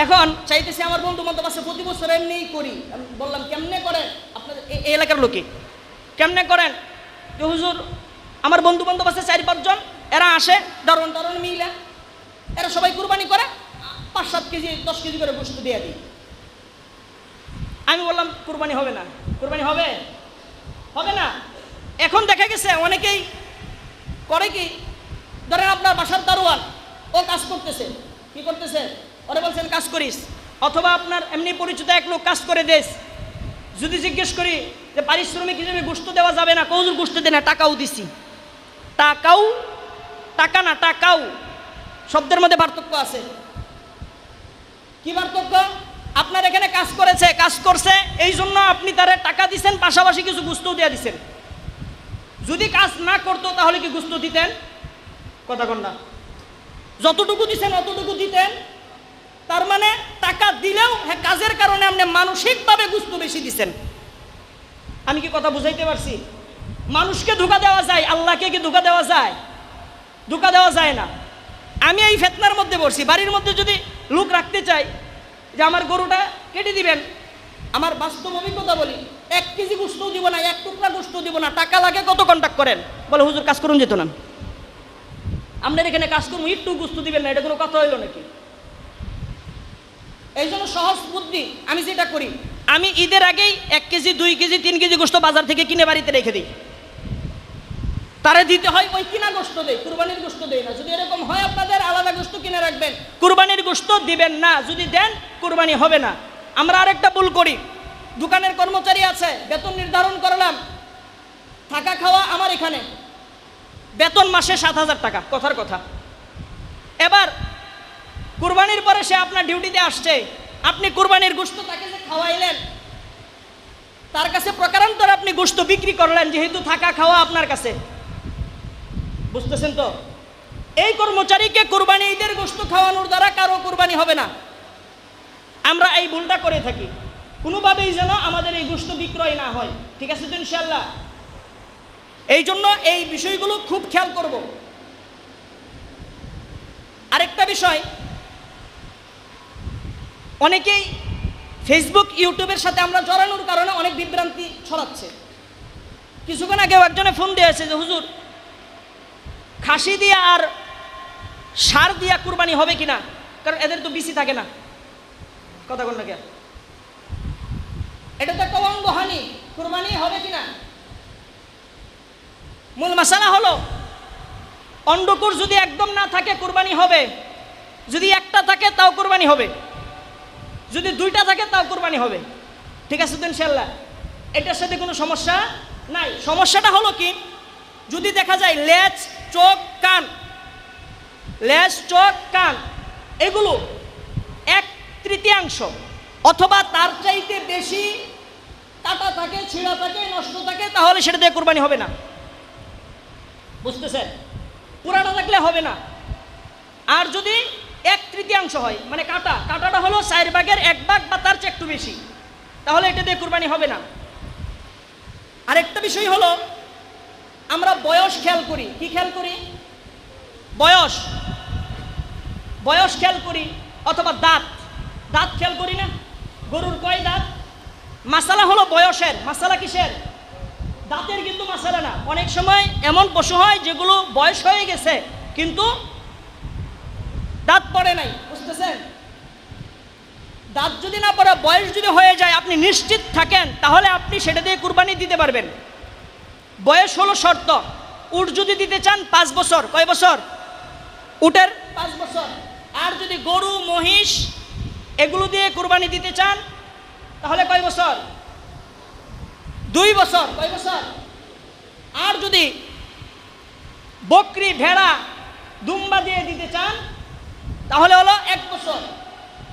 এখন চাইতেছি আমার বন্ধু বান্ধব আছে, প্রতি বছর এমনিই করি। আমি বললাম, কেমনে করেন? আপনাদের এই- এলাকার লোকে, কেমনে করেন? যে, হুজুর, আমার বন্ধু বান্ধব আছে চারি পাঁচজন এরা আসে দারুণ দারুণ মিলে, এরা সবাই কুরবানি করে, পাঁচ সাত কেজি, দশ কেজি করে গোস্ত দিয়ে দিই। আমি বললাম, কুরবানি হবে না। কুরবানি হবে? হবে না। এখন দেখা গেছে, অনেকেই করে কি, ধরেন আপনার বাসার দারোয়ান, ও কাজ করতেছে, কি করতেছে? ওরা বলছেন, কাজ করিস। অথবা আপনার এমনি পরিচিত এক লোক কাজ করে দেশ। যদি জিজ্ঞেস করি যে, পারিশ্রমিক হিসেবে গোস্ত দেওয়া যাবে না, কৌজুর গোস্ত দে না, টাকাও দিছি। টাকাও, টাকা না, টাকাও শব্দের মধ্যে পার্থক্য আছে। কি পার্থক্য? আপনার এখানে কাজ করেছে, কাজ করছে এই জন্য আপনি তারে টাকা দিছেন, পাশাপাশি কিছু গুস্তও দিয়ে দিছেন। যদি কাজ না করতো, তাহলে কি গুস্ত দিতেন? কথা কন না। যতটুকু দিছেন, অতটুকু দিতেন। তার মানে টাকা দিলেও হ্যাঁ কাজের কারণে আপনি মানসিকভাবে গুস্ত বেশি দিছেন। আমি কি কথা বুঝাইতে পারছি? মানুষকে ধোকা দেওয়া যায়, আল্লাহকে কি ধোকা দেওয়া যায়? ধোকা দেওয়া যায় না। আমি এই ফেতনার মধ্যে পড়ছি। বাড়ির মধ্যে যদি লোক রাখতে চাই, যে আমার গরুটা কেটে দিবেন, আমার বাস্তব অভিজ্ঞতা বলি, এক কেজি গোস্ত দিব না, এক টুকরা গোস্ত দিব না, টাকা লাগে কত কন্ট্যাক্ট করেন? বলে, হুজুর, কাজ করুন যেত না। আপনার এখানে কাজ করুন, একটু গোস্ত দিবেন না, এটা কোনো কথা হইল নাকি? এই জন্য সহজ বুদ্ধি, আমি যেটা করি, আমি ঈদের আগেই এক কেজি, দুই কেজি, তিন কেজি গোস্ত বাজার থেকে কিনে বাড়িতে রেখে দিই। তারে দিতে হয়, ওই কিনা গোস্ত দেয় কুরবানির গোস্ত দেয় না। যদি এরকম হয় আপনাদের, আলাদা গোস্ত কিনে রাখবেন। কুরবানির গোস্ত দিবেন না, যদি দেন, কুরবানি হবে না। আমরা আরেকটা ভুল করি। দোকানের কর্মচারী আছে, বেতন নির্ধারণ করলাম। থাকা খাওয়া আমার এখানে। বেতন মাসে সাত হাজার টাকা, কথার কথা। এবার কুরবানির পরে সে আপনার ডিউটিতে আসছে। আপনি কুরবানির গোস্ত তাকে যে খাওয়াইলেন, তার কাছে প্রকারান্তর আপনি গোস্ত বিক্রি করলেন, যেহেতু থাকা খাওয়া আপনার কাছে। বুঝতেছেন তো? এই কর্মচারীকে কুরবানি ঈদের গোস্ত খাওয়ানোর দ্বারা কারও কুরবানি হবে না। আমরা এই ভুলটা করে থাকি। কোনোভাবেই যেন আমাদের এই গোস্ত বিক্রয় না হয়। ঠিক আছে তো ইনশাল্লাহ এই জন্য এই বিষয়গুলো খুব খেয়াল করব। আরেকটা বিষয় অনেকেই ফেসবুক ইউটিউবের সাথে আমরা জড়ানোর কারণে অনেক বিভ্রান্তি ছড়াচ্ছে। কিছুক্ষণ আগেও একজনে ফোন দিয়েছে যে, হুজুর, খাসি দিয়া আর সার দিয়া কুরবানি হবে কিনা? কারণ এদের তো বিসি থাকে না। কথা কোন? কে এটা তো একটা অঙ্গহানি কুরবানি হবে কিনা? মূল মশালা হলো অন্ডকুর যদি একদম না থাকে, কুরবানি হবে। যদি একটা থাকে, তাও কুরবানি হবে। যদি দুইটা থাকে, তাও কুরবানি হবে। ঠিক আছে তো ইনশাল্লাহ এটার সাথে কোনো সমস্যা নাই। সমস্যাটা হলো কি? যদি দেখা যায় লেজ, চোখ, কান, লেজ, চোখ, কান, এগুলো এক তৃতীয়াংশ অথবা তার চাইতে বেশি কাটা থাকে, ছিঁড়া থাকে, নষ্ট থাকে, তাহলে সেটা দিয়ে কোরবানি হবে না। বুঝতেছেন? পুরাটা থাকলে হবে না। আর যদি এক তৃতীয়াংশ হয় মানে কাটা। কাটাটা হলো চার ভাগের এক ভাগ বা তার চেয়ে একটু বেশি। তাহলে এটা দিয়ে কোরবানি হবে না। আরেকটা বিষয় হলো, আমরা বয়স খেয়াল করি। কি খেয়াল করি? বয়স। বয়স খেয়াল করি, অথবা দাঁত। দাঁত খেয়াল করি না? গরুর কয় দাঁত? মাসালা হলো বয়সের। মাসালা কিসের? দাঁতের কিন্তু মাসালা না। অনেক সময় এমন পশু হয় যেগুলো বয়স হয়ে গেছে, কিন্তু দাঁত পড়ে নাই, বুঝতেছেন? দাঁত যদি না পড়ে, বয়স যদি হয়ে যায়, আপনি নিশ্চিত থাকেন, তাহলে আপনি সেটা দিয়ে কুরবানি দিতে পারবেন। বয়স হলো শর্ত। উট যদি দিতে চান, পাঁচ বছর। কয় বছর? উটের? পাঁচ বছর। আর যদি গরু, মহিষ এগুলো দিয়ে কুরবানি দিতে চান, তাহলে কয় বছর? দুই বছর। কয় বছর? আর যদি বকরি, ভেড়া, দুম্বা দিয়ে দিতে চান তাহলে হলো এক বছর।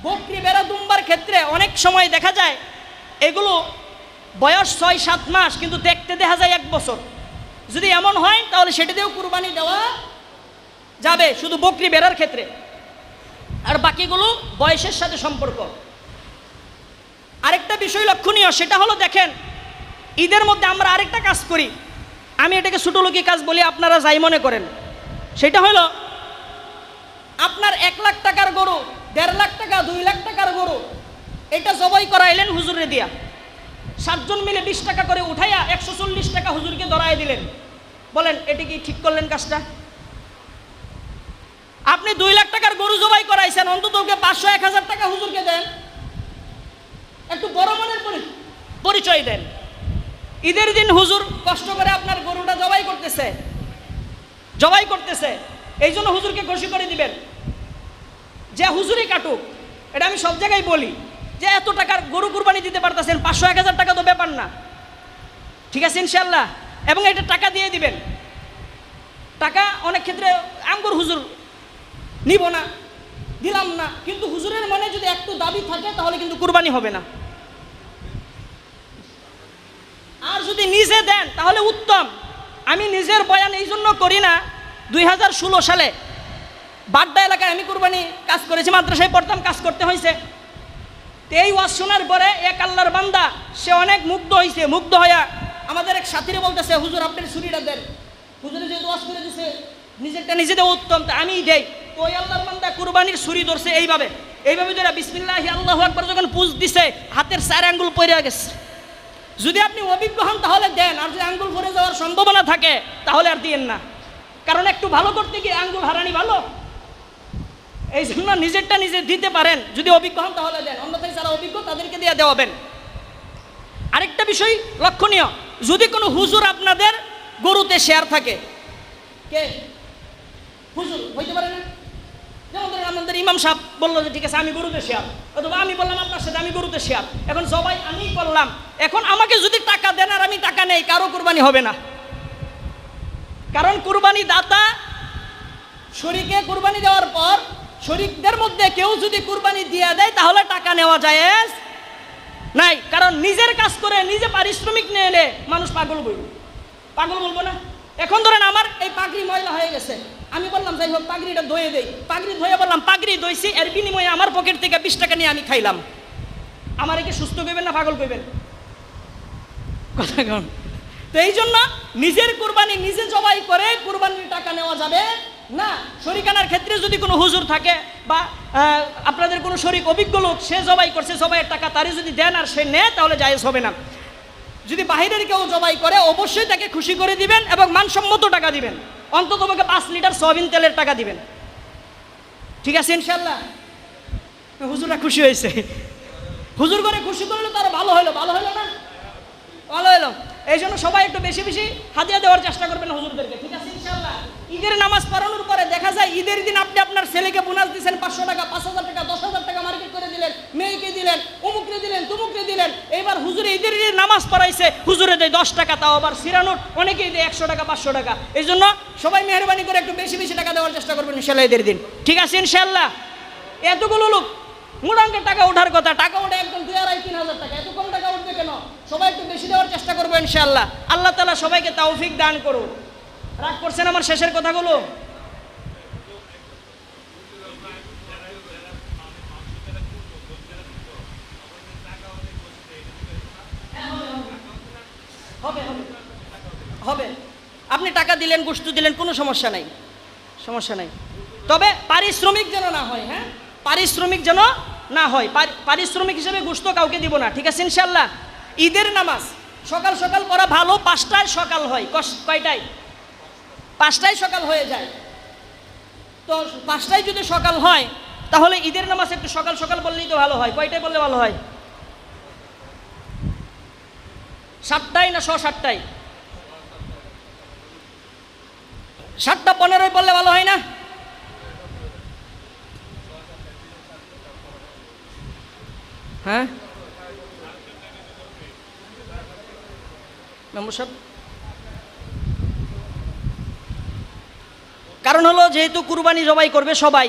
বকরি ভেড়া দুম্বার ক্ষেত্রে অনেক সময় দেখা যায়, এগুলো বয়স ছয়, সাত মাস, কিন্তু দেখতে দেখা যায় এক বছর। যদি এমন হয়, তাহলে সেটা দিয়েও কুরবানি দেওয়া যাবে, শুধু বকরি বেড়ার ক্ষেত্রে। আর বাকিগুলো বয়সের সাথে সম্পর্ক। আরেকটা বিষয় লক্ষণীয়, সেটা হলো দেখেন, ঈদের মধ্যে আমরা আরেকটা কাজ করি। আমি এটাকে ছোটোলোকি কাজ বলি, আপনারা যাই মনে করেন। সেটা হলো আপনার এক লাখ টাকার গরু, দেড় লাখ টাকা, দুই লাখ টাকার গরু, এটা জবাই করাইলেন হুজুরে দিয়া। সাতজন মিলে বিশ টাকা করে উঠাইয়া একশো চল্লিশ টাকা হুজুরকে ধরাই দিলেন। বলেন, এটি কি ঠিক করলেন কাজটা? আপনি দুই লাখ টাকার গরু জবাই করাইছেন, অন্তত ওকে পাঁচশো, এক হাজার টাকা হুজুরকে দেন। একটু বড় মনের পরি- পরিচয় দেন। ঈদের দিন হুজুর কষ্ট করে আপনার গরুটা জবাই করতেছে। জবাই করতেছে। এই জন্য হুজুরকে খুশি করে দিবেন। যে হুজুরই কাটুক, এটা আমি সব জায়গায় বলি, যে এত টাকার গরু কুরবানি দিতে পারতেছেন, পাঁচশো, এক হাজার টাকা তো ব্যাপার না। ঠিক আছে ইনশাল্লাহ এবং এটা টাকা দিয়ে দিবেন। টাকা অনেক ক্ষেত্রে আমগর হুজুর নিব না, দিলাম না। কিন্তু হুজুরের মনে যদি একটু দাবি থাকে, তাহলে কিন্তু কুরবানি হবে না। আর যদি নিজে দেন, তাহলে উত্তম। আমি নিজের বয়ান এই জন্য করি না, দুই হাজার ষোলো সালে বাড্ডা এলাকায় আমি কুরবানি কাজ করেছি, মাদ্রাসায় পড়তাম, কাজ করতে হয়েছে এই ওয়াজ শোনার পরে এক আল্লাহর বান্দা, সে অনেক মুগ্ধ হয়েছে মুগ্ধ হইয়া আমাদের এক সাথীরে বলতেছে, হুজুর আপনার ছুরিটা দেন। হুজুরে যেহেতু ওয়াজ করে দিছে, নিজেরটা নিজে দেওয়া উত্তম, তা আমি দেই। তো ওই আল্লাহর বান্দা কুরবানির ছুরি ধরছে এইভাবে। এইভাবে ধরে বিসমিল্লাহ, আল্লাহ একবার যখন পুজ দিছে, হাতের চার আঙ্গুল পড়ে গেছে। যদি আপনি অভিজ্ঞ হন, তাহলে দেন। আর যদি আঙ্গুল পরে যাওয়ার সম্ভাবনা থাকে, তাহলে আর দিয়েন না। কারণ একটু ভালো করতে গিয়ে আঙ্গুল হারানি ভালো। এই জন্য নিজেরটা নিজে দিতে পারেন, যদি অভিজ্ঞ হন তাহলে দেন। অন্যথায় যারা অভিজ্ঞ তাদেরকে দিয়ে দেওয়াবেন আরেকটা বিষয় লক্ষণীয়, যদি কোনো হুজুর আপনাদের গরুতে শেয়ার থাকে, কে? হুজুর, হইতে পারে না? যেমন ধরেন আমাদের ইমাম সাহেব বলল যে, ঠিক আছে, আমি গরুতে শেয়ার। অথবা আমি বললাম, আপনার সাথে আমি গরুতে শেয়ার। এখন সবাই আমি করলাম। এখন আমাকে যদি টাকা দেন আর আমি টাকা নেই, কারও কুরবানি হবে না। কারণ কুরবানি দাতা শরীকে কুরবানি দেওয়ার পর শরীকদের মধ্যে কেউ যদি কুরবানি দিয়ে দেয়, তাহলে টাকা নেওয়া যায়। নাই, কারণ নিজের কাজ করে নিজে পারিশ্রমিক নিয়ে এলে মানুষ পাগল বলবে পাগল বলব না? এখন ধরেন আমার এই পাগড়ি ময়লা হয়ে গেছে। আমি বললাম, যাই হোক, পাগড়িটা ধুয়ে দেই। পাগড়ি ধুয়ে বললাম, পাগড়ি ধুইছি, এর বিনিময়ে আমার পকেট থেকে বিশ টাকা নিয়ে আমি খাইলাম। আমার একে সুস্থ করবেন না পাগল করবেন কথা তো এই জন্য নিজের কুরবানি নিজে জবাই করে কুরবানির টাকা নেওয়া যাবে। না, শরিকানার ক্ষেত্রে যদি কোনো হুজুর থাকে বা আপনাদের কোনো শরিক অভিজ্ঞ লোক, সে জবাই করছে, জবাইয়ের টাকা তারই যদি দেন আর সে নেয়, তাহলে জায়েজ হবে না। যদি বাহিরের কেউ জবাই করে, অবশ্যই তাকে খুশি করে দিবেন এবং মানসম্মত টাকা দিবেন। অন্তত তোমাকে পাঁচ লিটার সয়াবিন তেলের টাকা দিবেন। ঠিক আছে ইনশাল্লাহ হুজুরা খুশি হয়েছে। হুজুর করে খুশি করলে তার ভালো হলো ভালো হলো না? ভালো হলো এই জন্য সবাই একটু বেশি বেশি হাতিয়া দেওয়ার চেষ্টা করবেন হুজুরদেরকে। ঠিক আছে ইনশাল্লাহ ঈদের নামাজ পড়ানোর পরে দেখা যায় ঈদের দিন আপনি আপনার ছেলেকে বোনাস দিচ্ছেন পাঁচশো টাকা, পাঁচ হাজার টাকা, দশ হাজার টাকা মার্কেট করে দিলেন, মেয়েকে দিলেন, অমুকরে দিলেন, তুমুকরে দিলেন। এইবার হুজুরে ঈদের দিন নামাজ পড়াইছে, হুজুরে দেয় দশ টাকা, তাও আবার সিরানোর অনেকেই দেয় একশো টাকা, পাঁচশো টাকা। এই জন্য সবাই মেহরবানি করে একটু বেশি বেশি টাকা দেওয়ার চেষ্টা করবেন ইনশাল্লাহ ঈদের দিন। ঠিক আছে ইনশাল্লাহ? এতগুলো লোক মোটামুটি টাকা ওঠার কথা, টাকা ওঠে একদম দুই আড়াই, তিন হাজার টাকা। এত কম টাকা উঠবে কেন? সবাই একটু বেশি দেওয়ার চেষ্টা করব ইনশাল্লাহ। আল্লাহ তালা সবাইকে তৌফিক দান করুন। রাগ করছেন আমার শেষের কথাগুলো? হবে হবে হবে। আপনি টাকা দিলেন গোষ্ঠ দিলেন, কোনো সমস্যা নাই। সমস্যা নাই। তবে পারিশ্রমিক যেন না হয় হ্যাঁ? পারিশ্রমিক যেন না হয়। পারিশ্রমিক হিসেবে গোস্ত কাউকে দিব না, ঠিক আছে ইনশাল্লাহ ঈদের নামাজ, সকাল সকাল পড়া ভালো, পাঁচটায় সকাল হয় কয়টায়? পাঁচটায় সকাল হয়ে যায়। তো পাঁচটায় যদি সকাল হয়, তাহলে ঈদের নামাজ একটু সকাল সকাল বললেই তো ভালো হয়। কয়টায় বললে ভালো হয়? সাতটায় না ছ সাতটায় সাতটা পনেরোয় বললে ভালো হয় না? হ্যাঁ? মেম্বার সাহেব? কারণ হলো যেহেতু কুরবানি জবাই করবে সবাই।